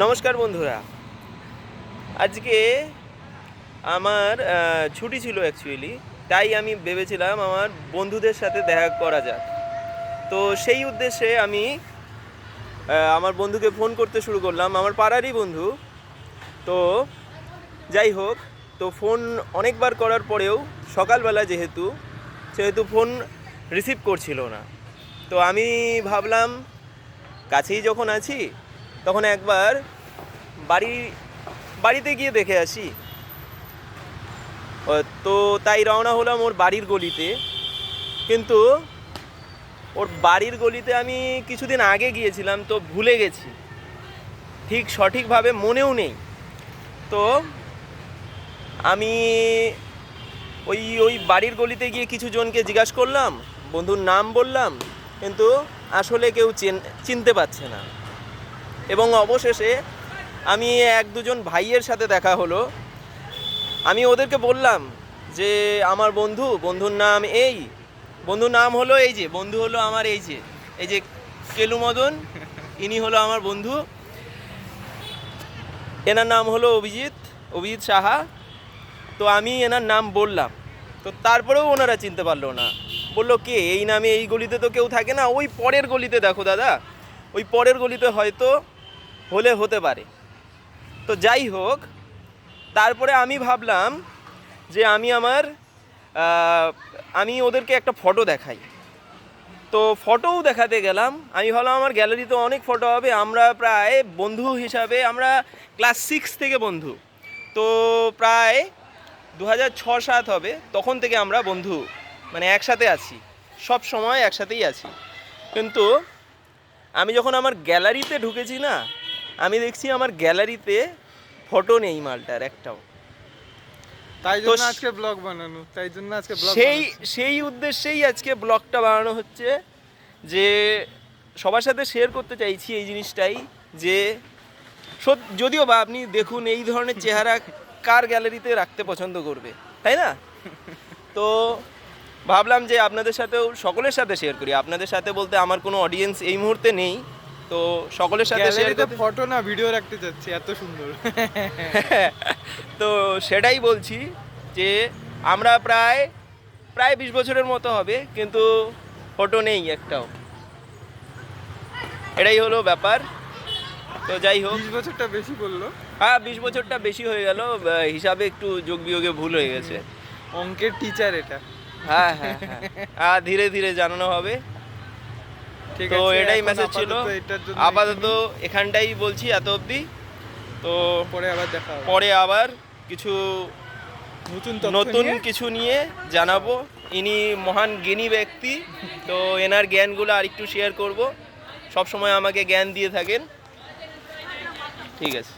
নমস্কার বন্ধুরা। আজকে আমার ছুটি ছিল অ্যাকচুয়ালি তাই আমি ভেবেছিলাম আমার বন্ধুদের সাথে দেখা করা যাক। তো সেই উদ্দেশ্যে আমি আমার বন্ধুকে ফোন করতে শুরু করলাম। আমার পাড়ারই বন্ধু। তো যাই হোক, তো ফোন অনেকবার করার পরেও সকালবেলা যেহেতু, সেহেতু ফোন রিসিভ করছিল না। তো আমি ভাবলাম, কাছেই যখন আছি তখন একবার বাড়ি, বাড়িতে গিয়ে দেখে আসি। তো তাই রওনা হলাম ওর বাড়ির গলিতে। কিন্তু ওর বাড়ির গলিতে আমি কিছুদিন আগে গিয়েছিলাম, তো ভুলে গেছি। ঠিক সঠিকভাবে মনেও নেই। তো আমি ওই ওই বাড়ির গলিতে গিয়ে কিছু জনকে জিজ্ঞাসা করলাম, বন্ধুর নাম বললাম, কিন্তু আসলে কেউ চেন- চিনতে পারছে না। এবং অবশেষে আমি এক দুজন ভাইয়ের সাথে দেখা হলো। আমি ওদেরকে বললাম যে, আমার বন্ধু, বন্ধুর নাম এই। বন্ধুর নাম হলো এই যে, বন্ধু হলো আমার এই যে এই যে কেলু মদন, ইনি হলো আমার বন্ধু। এনার নাম হলো অভিজিৎ অভিজিৎ সাহা। তো আমি এনার নাম বললাম। তো তারপরেও ওনারা চিনতে পারল না। বলল, কে? এই নামে এই গলিতে তো কেউ থাকে না। ওই পরের গলিতে দেখো দাদা। ওই পরের গলিতে হয়তো হলে হতে পারে। তো যাই হোক, তারপরে আমি ভাবলাম যে আমি আমার আমি ওদেরকে একটা ফটো দেখাই। তো ফটোও দেখাতে গেলাম। আমি ভাবলাম আমার গ্যালারিতে অনেক ফটো হবে, আমরা প্রায় বন্ধু হিসাবে আমরা ক্লাস সিক্স থেকে বন্ধু। তো প্রায় দু হাজার ছ সাত হবে, তখন থেকে আমরা বন্ধু মানে একসাথে আছি। সব সময় একসাথেই আছি। কিন্তু আমি যখন আমার গ্যালারিতে ঢুকেছি না আমি দেখছি আমার গ্যালারিতে ফটো নেই মালটার একটাও। তাই জন্য আজকে ব্লগ বানানো তাই জন্য আজকে ব্লগ সেই সেই উদ্দেশ্যেই আজকে ব্লগটা বানানো হচ্ছে যে সবার সাথে শেয়ার করতে চাইছি এই জিনিসটাই যে যদিও বা আপনি দেখুন এই ধরনের চেহারা কার গ্যালারিতে রাখতে পছন্দ করবে তাই না? তো ভাবলাম যে আপনাদের সাথেও সকলের সাথে শেয়ার করি। আপনাদের সাথে বলতে আমার কোনো অডিয়েন্স এই মুহূর্তে নেই। তো সকলের সাথে শেয়ার করতে ফটো না ভিডিও রাখতে যাচ্ছি এত সুন্দর। তো সেটাই বলছি যে আমরা প্রায় প্রায় বিশ বছরের মতো হবে কিন্তু ফটো নেই একটাও। এটাই হলো ব্যাপার। তো যাই হোক। বিশ বছরটা বেশি বলল। হ্যাঁ বিশ বছরটা বেশি হয়ে গেল হিসাবে একটু যোগ বিয়োগে ভুল হয়ে গেছে। অঙ্কের টিচার এটা। হ্যাঁ হ্যাঁ হ্যাঁ। আর ধীরে ধীরে জানানো হবে। তো এটাই মেসেজ ছিল। আপাতত এখানটাই বলছি এত অবধি। তো পরে আবার দেখা পরে আবার কিছু নতুন নতুন কিছু নিয়ে জানাব। ইনি মহান জ্ঞানী ব্যক্তি তো এনার জ্ঞানগুলো আর একটু শেয়ার করব। সবসময় আমাকে জ্ঞান দিয়ে থাকেন। ঠিক আছে।